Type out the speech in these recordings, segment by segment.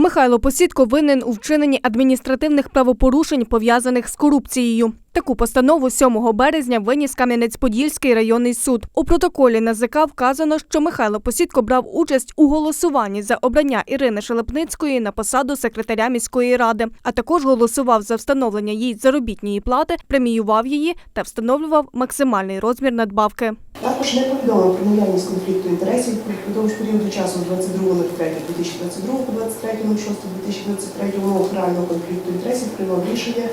Михайло Посідко винен у вчиненні адміністративних правопорушень, пов'язаних з корупцією. Таку постанову 7 березня виніс Кам'янець-Подільський районний суд. У протоколі НАЗК вказано, що Михайло Посідко брав участь у голосуванні за обрання Ірини Шелепницької на посаду секретаря міської ради, а також голосував за встановлення їй заробітної плати, преміював її та встановлював максимальний розмір надбавки. Також не повідомив про наявність конфлікту інтересів впродовж періоду часу з 22.03.2022 по 23.06.2023 умов реального конфлікту інтересів приймав рішення,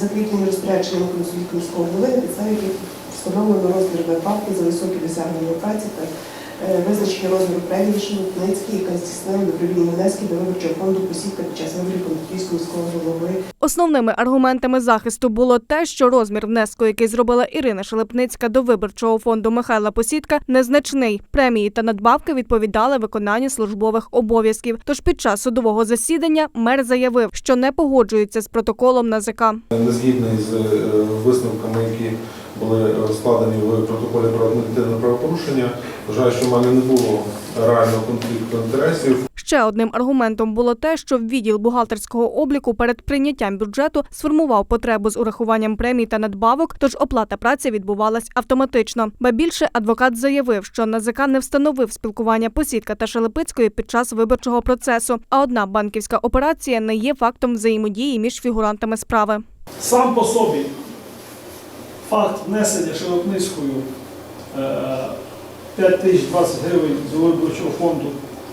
закріплені розпорядженням консультів міського голови, на підставі яких встановлено розмір надбавки за високі досягнення праці та е, визначення розміру премії Шелепницький, яка здійснила добровільні внески до виборчого фонду посідка під час виборів Конституційського міського голови Основними аргументами захисту було те, що розмір внеску, який зробила Ірина Шелепницька до виборчого фонду Михайла Посідка, незначний. Премії та надбавки відповідали виконанню службових обов'язків. Тож під час судового засідання мер заявив, що не погоджується з протоколом НАЗК. не згідний з е, висновками, які були складені в протоколі про адміністративне правопорушення. Вважаю, що в мене не було реального конфлікту інтересів. Ще одним аргументом було те, що відділ бухгалтерського обліку перед прийняттям бюджету сформував потребу з урахуванням премій та надбавок, тож оплата праці відбувалась автоматично. Ба більше адвокат заявив, що НАЗК не встановив спілкування Посідка та Шелепицької під час виборчого процесу. А одна банківська операція не є фактом взаємодії між фігурантами справи. Сам по собі факт внесення Шелепницькою е, 5 тисяч 20 гривень з виборчого фонду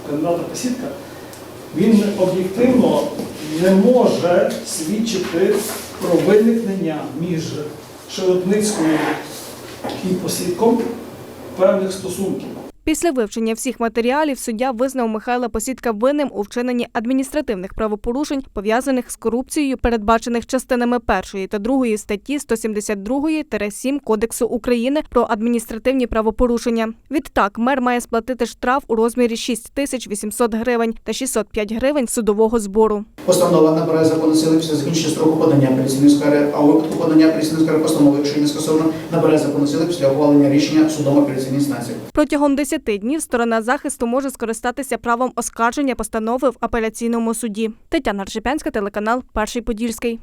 кандидата посідка, він об'єктивно не може свідчити про виникнення між Шелепницькою і посідком певних стосунків. Після вивчення всіх матеріалів суддя визнав Михайла Посідка винним у вчиненні адміністративних правопорушень, пов'язаних з корупцією, передбачених частинами 1 та 2 статті 172-7 Кодексу України про адміністративні правопорушення. Відтак, мер має сплатити штраф у розмірі 6 тисяч 800 гривень та 605 гривень судового збору. Постанова набирає закону сили після закінчення строку подання апеляційної скарги, а у випадку подання апеляційної скарги постанови, якщо не скасовано, набирає закону сили після ухвалення рішення судом апеляційної інстанції. Протягом 10 днів сторона захисту може скористатися правом оскарження постанови в апеляційному суді. Тетяна Ржепянська, телеканал Перший Подільський.